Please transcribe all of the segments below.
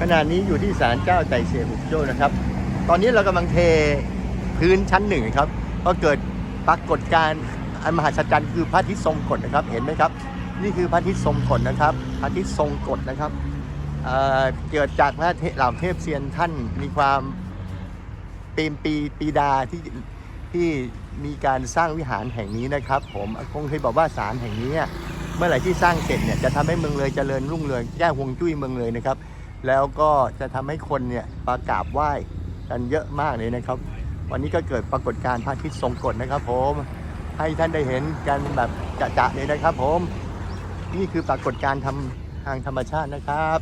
ขณะนี้อยู่ที่ศาลเจ้าไต่เสียหุกโจ้นะครับ ตอนนี้เรากำลังเทพื้นชั้นหนึ่งครับ ก็เกิดปรากฏการณ์อันมหัศจรรย์คือพระอาทิตย์ทรงกฎนะครับ เห็นไหมครับ นี่คือพระอาทิตย์ทรงกฎนะครับ พระอาทิตย์ทรงกฎนะครับเอ่อเกิดจากพระเหล่าเทพเซียนท่านมีความเปีมปีปีดาที่ที่มีการสร้างวิหารแห่งนี้นะครับ ผมองเคยบอกว่าศาลแห่งนี้ เมื่อไหร่ที่สร้างเสร็จเนี่ยจะทำให้เมืองเลยเจริญรุ่งเรืองแก้ฮวงจุ้ยเมืองเลยนะครับ แล้วก็จะทำให้คนเนี่ยมากราบไหว้กันเยอะมากเลยนะครับ วันนี้ก็เกิดปรากฏการณ์พระอาทิตย์ทรงกฎนะครับ ผมให้ท่านได้เห็นกันแบบจะๆเลยนะครับ ผม นี่คือปรากฏการณ์ทำทางธรรมชาตินะครับ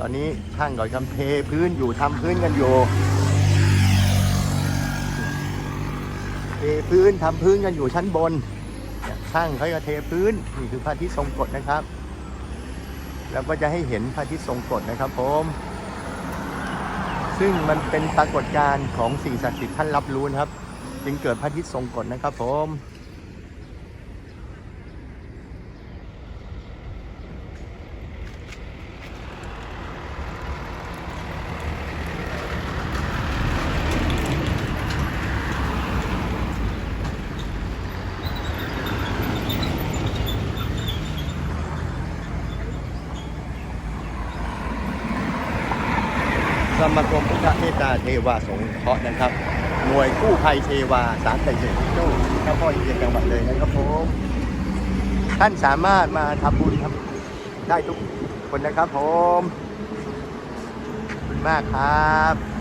ตอนนี้ช่างก่อนกำเทพื้นอยู่ทำพื้นกันอยู่เทพื้นทำพื้นกันอยู่ชั้นบนช่างเขาจะเทพื้นนี่คือพระอาทิตย์ทรงกฎนะครับ แล้วก็จะให้เห็นพระอาทิตย์ทรงกฎนะครับผมซึ่งมันเป็นปรากฏการณ์ของสิ่งศักดิ์สิทธิ์ท่านรับรู้นะครับ จึงเกิดพระอาทิตย์ทรงกฎนะครับผม สมาคมพุทธเมตตาเทวาสงเคราะห์นะครับ หน่วยกู้ภัยเทวาสามแต่เสียงโจ้ข้าพ่อเยียจังหวัดเลยนะครับผมท่านสามารถมาทำบุญทำได้ทุกคนนะครับผมขอบคุณมากครับ